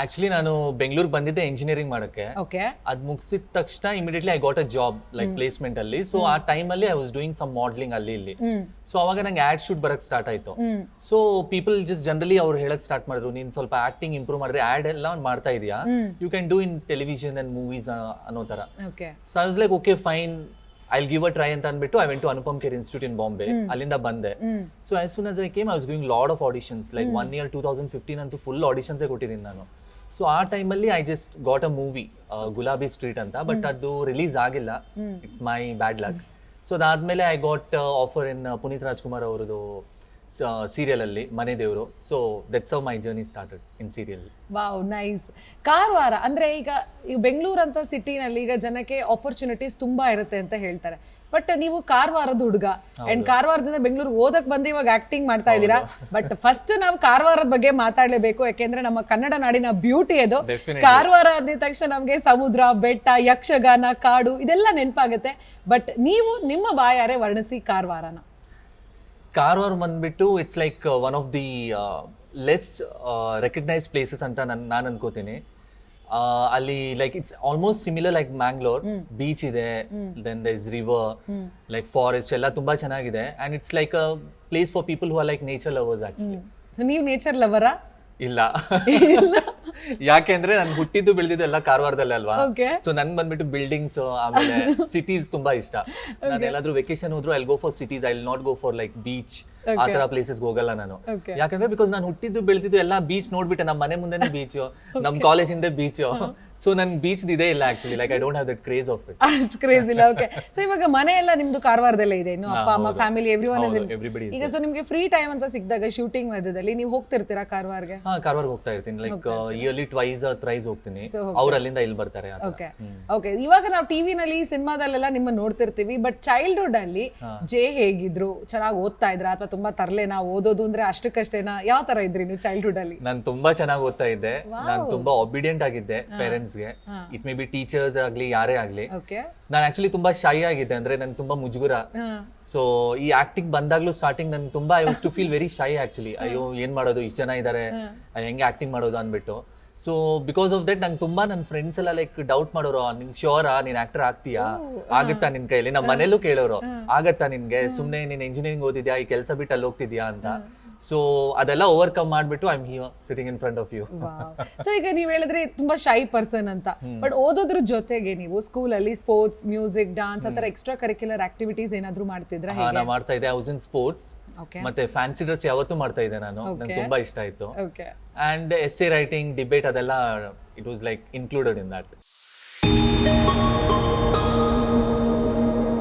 Actually ನಾನು ಬೆಂಗಳೂರಿಗೆ ಬಂದಿದ್ದೆ ಇಂಜಿನಿಯರಿಂಗ್ ಮಾಡಕ್ಕೆ. ಓಕೆ ಅದ್ ಮುಗಿಸಿದ ತಕ್ಷಣ immediately I got a job like placement ಅಲ್ಲಿ. ಸೊ ಆ ಟೈಮ್ ಅಲ್ಲಿ I was doing some modelling ಅಲ್ಲಿ ಇಲ್ಲಿ. ಸೊ ಅವಾಗ ನಂಗೆ ಆಡ್ ಶೂಟ್ ಬರಕ್ ಸ್ಟಾರ್ಟ್ ಆಯ್ತು. ಸೊ ಪೀಪಲ್ ಜಸ್ಟ್ ಜನರಲಿ ಅವ್ರು ಹೇಳಕ್ ಸ್ಟಾರ್ಟ್ ಮಾಡಿದ್ರು ನೀನ್ ಸ್ವಲ್ಪ ಆಕ್ಟಿಂಗ್ ಇಂಪ್ರೂವ್ ಮಾಡಿದ್ರೆ ಆಡ್ ಎಲ್ಲ ಮಾಡ್ತಾ ಇದೀಯಾ? You can do in television and movies ಅನ್ನೋ ತರ okay so I was like okay fine I give a try ಅಂತ ಅಂದ್ಬಿಟ್ಟು I went to Anupam Kher institute in Bombay ಅಲ್ಲಿಂದ ಬಂದೆ. So as soon as I came I was going lot of auditions like one year two thousand fifteen ಅಂತೂ full ಆಡಿಷನ್ಸೇ ಕೊಟ್ಟಿದ್ದೀನಿ ನಾನು. So ಆ ಟೈಮಲ್ಲಿ I just got a movie Gulabi street ಅಂತ but ಅದು ರಿಲೀಸ್ ಆಗಿಲ್ಲ. It's my bad luck so ಅದಾದ್ಮೇಲೆ I got offer in Puneeth Rajkumar ಅವರದು ಸೀರಿಯಲ್ ಅಲ್ಲಿ Mane Devaru. So that's how my journey started in serial wow nice Karwar ಅಂದ್ರೆ ಈಗ ಈಗ ಬೆಂಗಳೂರು ಅಂತ ಸಿಟಿನಲ್ಲಿ ಈಗ ಜನಕ್ಕೆ ಆಪರ್ಚುನಿಟೀಸ್ ತುಂಬಾ ಇರುತ್ತೆ ಅಂತ ಹೇಳ್ತಾರೆ. ಬಟ್ ನೀವು ಕಾರವಾರದ ಹುಡುಗ. ಅಂಡ್ ಕಾರವಾರದಿಂದ ಬೆಂಗಳೂರು ಓದಕ್ ಬಂದು ಇವಾಗ ಆಕ್ಟಿಂಗ್ ಮಾಡ್ತಾ ಇದ್ದೀರಾ? ಬಟ್ ಫಸ್ಟ್ ನಾವು ಕಾರವಾರದ ಬಗ್ಗೆ ಮಾತಾಡಲೇಬೇಕು. ಯಾಕೆಂದ್ರೆ ನಮ್ಮ ಕನ್ನಡ ನಾಡಿನ ಬ್ಯೂಟಿ ಅದು. ಕಾರವಾರ ಅಂದಿದ ತಕ್ಷಣ ನಮಗೆ ಸಮುದ್ರ ಬೆಟ್ಟ ಯಕ್ಷಗಾನ ಕಾಡು ಇದೆಲ್ಲ ನೆನಪಾಗುತ್ತೆ. ಬಟ್ ನೀವು ನಿಮ್ಮ ಬಾಯಾರೆ ವರ್ಣಿಸಿ ಕಾರವಾರನ. ಕಾರವಾರ ಬಂದ್ಬಿಟ್ಟು it's like one of the less recognise places ಅಂತ ನನ್ ನಾನು ಅನ್ಕೋತೀನಿ. ಅಲ್ಲಿ like it's almost similar like Mangalore beach ಇದೆ then the is river like forest ಎಲ್ಲ ತುಂಬಾ ಚೆನ್ನಾಗಿದೆ. And it's like a place for people who are like nature lovers actually ನೀವು ನೇಚರ್ ಲವರಾ ಇಲ್ಲ. ಯಾಕೆಂದ್ರೆ ನಾನು ಹುಟ್ಟಿದ್ದು ಬೆಳೆದಿದ್ದು ಎಲ್ಲ ಕಾರವಾರದಲ್ಲೇ ಅಲ್ವಾ? ಸೊ ನನ್ ಬಂದ್ಬಿಟ್ಟು ಬಿಲ್ಡಿಂಗ್ಸ್ ಆಮೇಲೆ ಸಿಟೀಸ್ ತುಂಬಾ ಇಷ್ಟ. ನಾನು ಎಲ್ಲಾದ್ರೂ ವೆಕೇಶನ್ ಹೋದ್ರು I go for cities I not go for like beach ಆ ತರ ಪ್ಲೇಸಸ್ ಹೋಗಲ್ಲ ನಾನು. ಯಾಕಂದ್ರೆ ಬಿಕಾಸ್ ನಾನು ಹುಟ್ಟಿದ್ದು ಬೆಳೆದಿದ್ದು ಎಲ್ಲ ಬೀಚ್ ನೋಡ್ಬಿಟ್ಟೆ ನಮ್ಮ ಮನೆ ಮುಂದೆನೆ ಬೀಚ್ ನಮ್ ಕಾಲೇಜ್ ಹಿಂದೆ ಬೀಚ್ ಸೊ ನನ್ ಬೀಚ್ ಇದೇ ಇಲ್ಲ actually like I don't have that craze of it ಅಷ್ಟು ಕ್ರೇಜ್ ಇಲ್ಲ ಓಕೆ ಸೊ ಇವಾಗ ಮನೆ ಎಲ್ಲ ನಿಮ್ದು ಕಾರವಾರದಲ್ಲೇ ಇದೆ ಇನ್ನು ಅಪ್ಪ ಅಮ್ಮ ಫ್ಯಾಮಿಲಿ ಎವ್ರಿ ಒನ್ ಎವ್ರಿಬಡಿ ಈಗ ಸೊ ನಿಮ್ಗೆ ಫ್ರೀ ಟೈಮ್ ಅಂತ ಸಿಕ್ಕಿದಾಗ ಶೂಟಿಂಗ್ ಮಧ್ಯದಲ್ಲಿ ನೀವು ಹೋಗ್ತಿರ್ತೀರಾ ಕಾರವಾರ್ಗೆ? ಹಾ ಕಾರವಾರ್ಗೆ ಹೋಗ್ತಾ ಇರ್ತೀನಿ. ಲೈಕ್ ಇಯರ್ಲಿ ಟ್ವೈಸ್ ಥ್ರೈಸ್ ಹೋಗ್ತೀನಿ. ಅವರಲ್ಲಿಂದ ಅವ್ರ ಅಲ್ಲಿಂದ ಇಲ್ಲಿ ಬರ್ತಾರೆ ಓಕೆ ಓಕೆ ಇವಾಗ ನಾವು ಟಿವಿನಲ್ಲಿ ಸಿನಿಮಾದಲ್ಲೆಲ್ಲ ನಿಮ್ಮ ನೋಡ್ತಿರ್ತೀವಿ ಬಟ್ ಚೈಲ್ಡ್ಹುಡ್ ಅಲ್ಲಿ ಜೇ ಹೇಗಿದ್ರು ಚೆನ್ನಾಗಿ ಓದ್ತಾ ಇದ್ರ ಅಥವಾ ತುಂಬಾ ತರ್ಲೇನಾ ಓದೋದು ಅಂದ್ರೆ ಅಷ್ಟಕ್ಕಷ್ಟೇನಾ? ಯಾವ ತರ ಇದ್ರಿ ನೀವು ಚೈಲ್ಡ್ಹುಡ್ ಅಲ್ಲಿ? ನಾನು ತುಂಬಾ ಚೆನ್ನಾಗಿ ಓದ್ತಾ ಇದ್ದೆ. ನಾನು ತುಂಬಾ ಒಬಿಡಿಯಂಟ್ ಆಗಿದ್ದೆ ಪೇರೆಂಟ್ಸ್ಗೆ ಇಟ್ ಮೇ ಬಿ ಟೀಚರ್ಸ್ ಆಗ್ಲಿ ಯಾರೇ ಆಗ್ಲಿ. ನಾನು ಆಕ್ಚುಲಿ ತುಂಬಾ ಶೈ ಆಗಿದ್ದೆ ಅಂದ್ರೆ ನನ್ ತುಂಬಾ ಮುಜುಗುರ. ಸೊ ಈ ಆಕ್ಟಿಂಗ್ ಬಂದಾಗ್ಲೂ ಸ್ಟಾರ್ಟಿಂಗ್ ನನ್ ತುಂಬಾ I was to feel very shy actually ಅಯ್ಯೋ ಏನ್ ಮಾಡೋದು? ಇಷ್ಟ ಜನ ಇದಾರೆ. ಹೆಂಗೆ ಆಕ್ಟಿಂಗ್ ಮಾಡೋದು ಅನ್ಬಿಟ್ಟು ಸೊ ಬಿಕಾಸ್ ಆಫ್ ದಟ್ ನಂಗೆ ತುಂಬಾ ನನ್ನ ಫ್ರೆಂಡ್ಸ್ ಎಲ್ಲ ಲೈಕ್ ಡೌಟ್ ಮಾಡೋರು ನಿಂಗೆ ಶ್ಯೂರಾ ನೀನ್ ಆಕ್ಟರ್ ಆಗ್ತೀಯಾ? ಆಗುತ್ತಾ ನಿನ್ ಕೈಲಿ? ನಮ್ಮ ಮನೇಲೂ ಕೇಳೋರು ಆಗತ್ತಾ ನಿನ್ಗೆ? ಸುಮ್ಮನೆ ನೀನ್ ಇಂಜಿನಿಯರಿಂಗ್ ಓದಿದ್ಯಾ? ಈ ಕೆಲಸ ಬಿಟ್ಟು ಅಲ್ಲಿ ಹೋಗ್ತಿದ್ಯಾ? ಅಂತ. ಸೊ ಅದೆಲ್ಲ ಓವರ್ಕಮ್ ಮಾಡ್ಬಿಟ್ಟು I am here sitting in front of you so ಈಗ ನೀವು ಹೇಳಿದ್ರೆ ತುಂಬಾ ಶೈ ಪರ್ಸನ್ ಅಂತ. ಬಟ್ ಓದೋದ್ರ ಜೊತೆಗೆ ನೀವು ಸ್ಕೂಲಲ್ಲಿ ಸ್ಪೋರ್ಟ್ಸ್ ಮ್ಯೂಸಿಕ್ ಡಾನ್ಸ್ ಆತರ ಎಕ್ಸ್ಟ್ರಾ ಕರಿಕ್ಯುಲರ್ ಆಕ್ಟಿವಿಟೀಸ್ ಏನಾದ್ರು ಮಾಡ್ತಿದ್ರೆ ಮಾಡ್ತಾ ಇದ್ದೆ. ಹೌಸ್ ಇನ್ ಸ್ಪೋರ್ಟ್ಸ್ ಮತ್ತೆ ಫ್ಯಾನ್ಸಿ ಡ್ರೆಸ್ ಯಾವತ್ತೂ ಮಾಡ್ತಾ ಇದ್ದೆ ನಾನು. ನಂಗೆ ತುಂಬಾ ಇಷ್ಟ ಆಯ್ತು. Okay and essay writing debate ಅದೆಲ್ಲ it was like included in that